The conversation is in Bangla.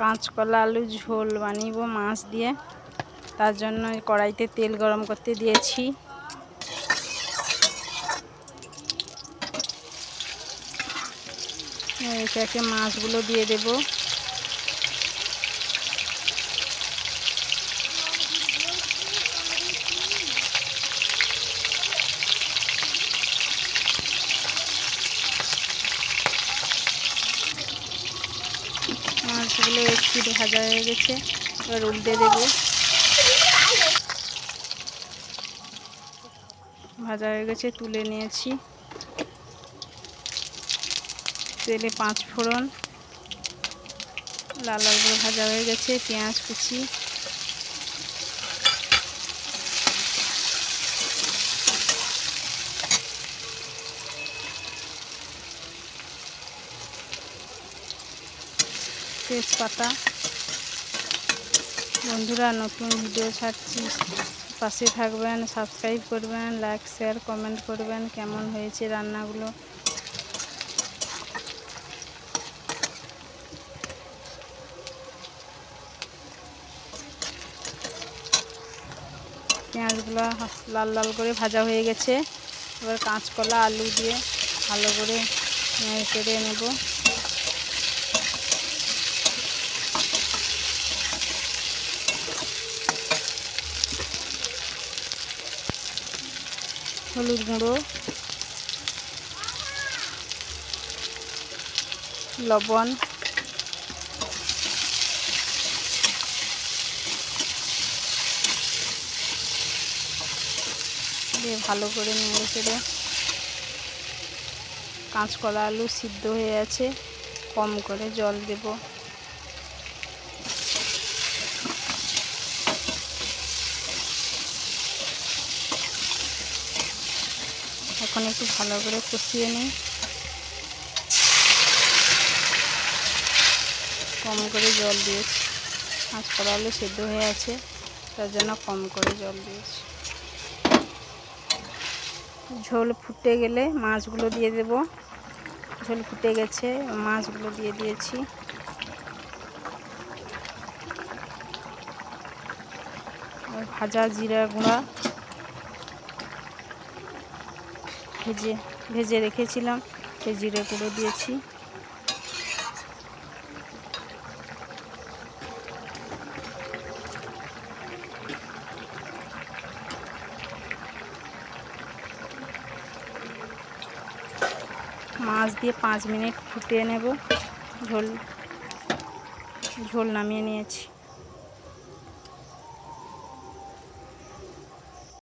কাঁচকলা, আলু, ঝোল বানিব মাছ দিয়ে। তার জন্য কড়াইতে তেল গরম করতে দিয়েছি। একে মাছগুলো দিয়ে দেব। মাছগুলো একটু ভাজা হয়ে গেছে। এবার উল্টে দেব। ভাজা হয়ে গেছে, তুলে নিয়েছি। তেলে পাঁচ ফোড়ন লাল লাল করে ভাজা হয়ে গেছে, পেঁয়াজ কুচি। তেজপাতা। বন্ধুরা, নতুন ভিডিও ছাড়ছি। পাশে থাকবেন সাবস্ক্রাইব করবেন লাইক শেয়ার কমেন্ট করবেন। কেমন হয়েছে রান্নাগুলো? পেঁয়াজগুলো লাল লাল করে ভাজা হয়ে গেছে। এবার কাঁচকলা, আলু দিয়ে ভালো করে কেটে নেব। হলুদ গুঁড়ো, লবণ, দিয়ে ভালো করে নেড়ে চেড়ে কাঁচকলা আলু সিদ্ধ হয়ে আছে, কম করে জল দেব। এখন একটু ভালো করে কষিয়ে নিই। কম করে জল দিয়েছি। কাঁচকলা আলু সেদ্ধ হয়ে আছে, তার জন্য কম করে জল দিয়েছি। ঝোল ফুটে গেলে মাছগুলো দিয়ে দেব। ঝোল ফুটে গেছে, মাছগুলো দিয়ে দিয়েছি। ভাজা জিরা গুঁড়া। ভেজে ভেজে রেখেছিলাম। সেই জিরে গুঁড়ো দিয়েছি। মাছ দিয়ে পাঁচ মিনিট ফুটিয়ে নেব। ঝোল ঝোল নামিয়ে নিয়েছি।